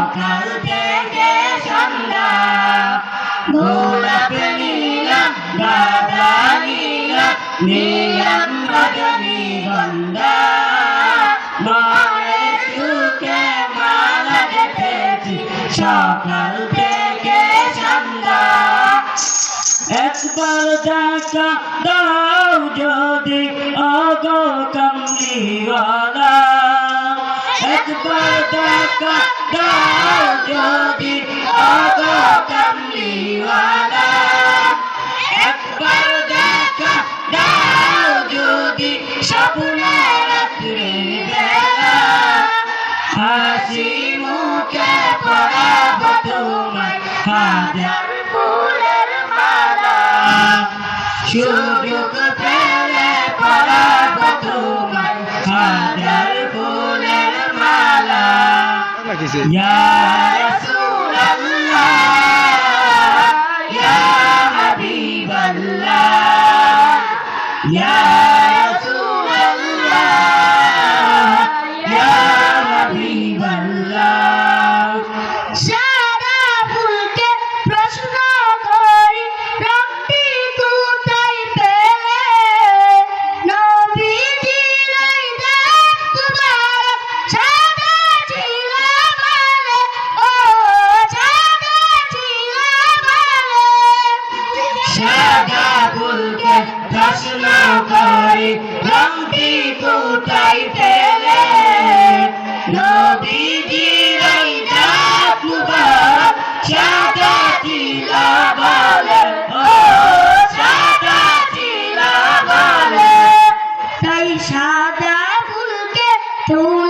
সকাল থেকে সন্ধ্যা। গোলাপ নীলাম গাদা নীলাম নীলাম রজনী গন্ধা মনের সুখে মালা একবার দেখা দাও যদি অগ কমলিওয়ালা হাসি মুখে পড়াব তোমায় হাজার ফুলের মালা সুযোগ লাগিছে ইয়া রাসূলুল্লাহ প্রশ্ন করি রংটি কোথায় ফেলে। নবীজির এই দাঁত মুবারক সাদা ছিল বলে। ও সাদা তিলা বলে। তাই সাদা ফুলকে তুলে তুলে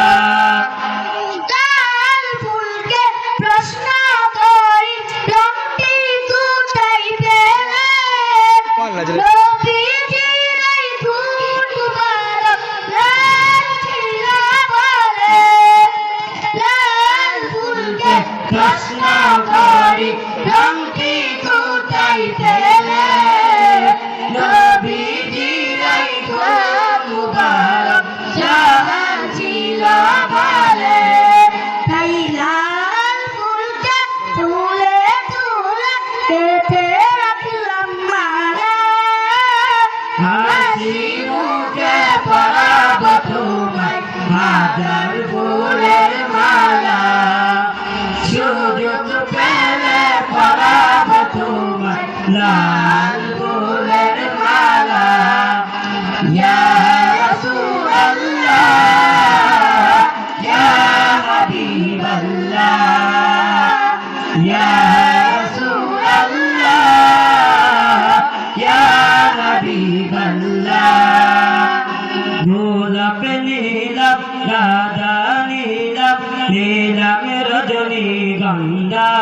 রজনী গঙ্গা।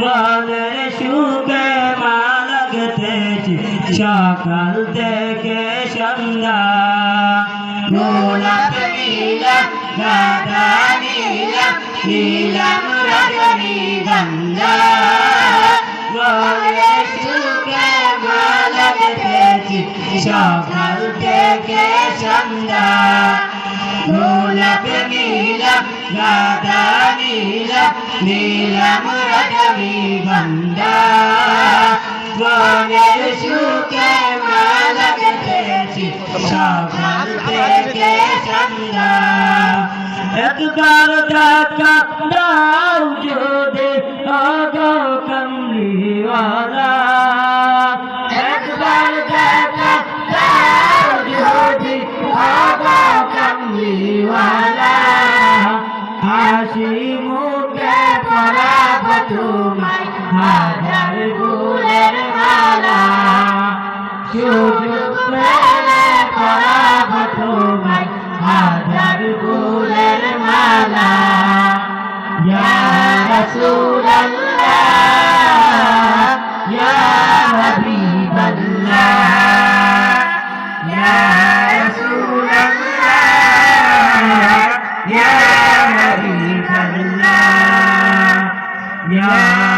মনের সুখে মালা গেতেছি সকাল থেকে সন্ধ্যা। গোলাপ নীলাম রাধা নীলাম নীলাম রজনী গঙ্গা। মনের সুখে মালা গেতেছি সকাল থেকে সন্ধ্যা। গোলাপ নীলাম রাধা নীলাম নীলাম রজনী গন্ধা মনের সুখে মালা গেথেছি হাসি মুখে পরাব তোমায় হাজার ফুলের মালা। সুযোগ পেলে পরাব তোমায় গুলের মালা। ইয়া ইয়া